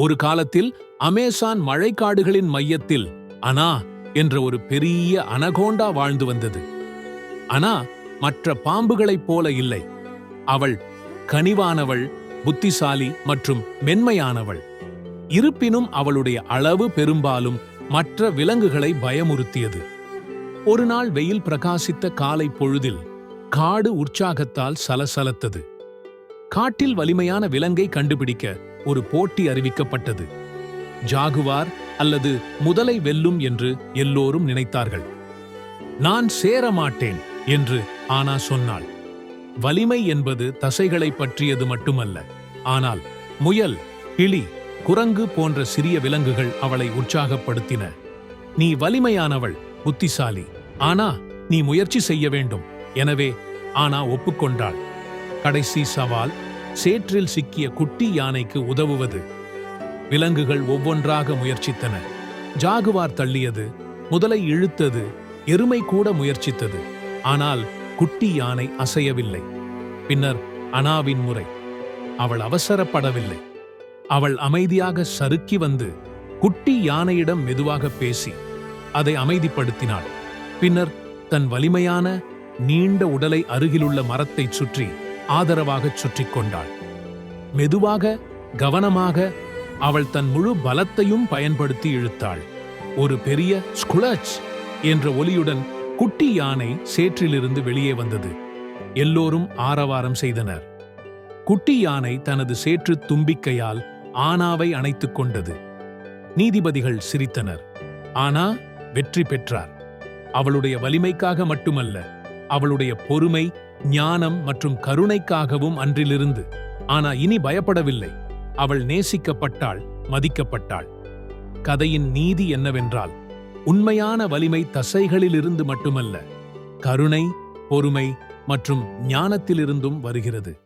ஒரு காலத்தில் அமேசான் மழைக்காடுகளின் மையத்தில் அனா என்ற ஒரு பெரிய அனகோண்டா வாழ்ந்து வந்தது. அனா மற்ற பாம்புகளைப் போல இல்லை. அவள் கனிவானவள் புத்திசாலி மற்றும் மென்மையானவள். இருப்பினும் அவளுடைய அளவு பெரும்பாலும் மற்ற விலங்குகளை பயமுறுத்தியது. ஒரு நாள் வெயில் பிரகாசித்த காலை பொழுதில் காடு உற்சாகத்தால் சலசலத்தது. காட்டில் வலிமையான விலங்கை கண்டுபிடிக்க ஒரு போட்டி அறிவிக்கப்பட்டது. ஜாகுவார் அல்லது முதலை வெல்லும் என்று எல்லோரும் நினைத்தார்கள். நான் சேர மாட்டேன் என்று ஆனா சொன்னாள். வலிமை என்பது தசைகளை பற்றியது மட்டுமல்ல. ஆனால் முயல் கிளி குரங்கு போன்ற சிறிய விலங்குகள் அவளை உற்சாகப்படுத்தின. நீ வலிமையானவள் புத்திசாலி. ஆனா நீ முயற்சி செய்ய வேண்டும். எனவே ஆனா ஒப்புக்கொண்டாள். கடைசி சவால் சேற்றில் சிக்கிய குட்டி யானைக்கு உதவுவது. விலங்குகள் ஒவ்வொன்றாக முயற்சித்தன. ஜாகுவார் தள்ளியது முதலை இழுத்தது எருமை கூட முயற்சித்தது. ஆனால் குட்டி யானை அசையவில்லை. பின்னர் அனாவின் முறை. அவள் அவசரப்படவில்லை. அவள் அமைதியாக சறுக்கி வந்து குட்டி யானையிடம் மெதுவாக பேசி அதை அமைதிப்படுத்தினாள். பின்னர் தன் வலிமையான நீண்ட உடலை அருகிலுள்ள மரத்தைச் சுற்றி ஆதரவாகச் சுற்றி கொண்டாள் மெதுவாக கவனமாக அவள் தன் முழு பலத்தையும் பயன்படுத்தி இழுத்தாள். ஒரு பெரிய ஸ்குலச் என்ற ஒலியுடன் குட்டி யானை சேற்றிலிருந்து வெளியே வந்தது. எல்லோரும் ஆரவாரம் செய்தனர். குட்டி யானை தனது சேற்று தும்பிக்கையால் ஆனாவை அணைத்துக் கொண்டது. நீதிபதிகள் சிரித்தனர். ஆனா வெற்றி பெற்றார். அவளுடைய வலிமைக்காக மட்டுமல்ல அவளுடைய பொறுமை ஞானம் மற்றும் கருணைக்காகவும் அன்றிலிருந்து. ஆனா இனி பயப்படவில்லை. அவள் நேசிக்கப்பட்டாள் மதிக்கப்பட்டாள். கதையின் நீதி என்னவென்றால் உண்மையான வலிமை தசைகளிலிருந்து மட்டுமல்ல கருணை பொறுமை மற்றும் ஞானத்திலிருந்தும் வருகிறது.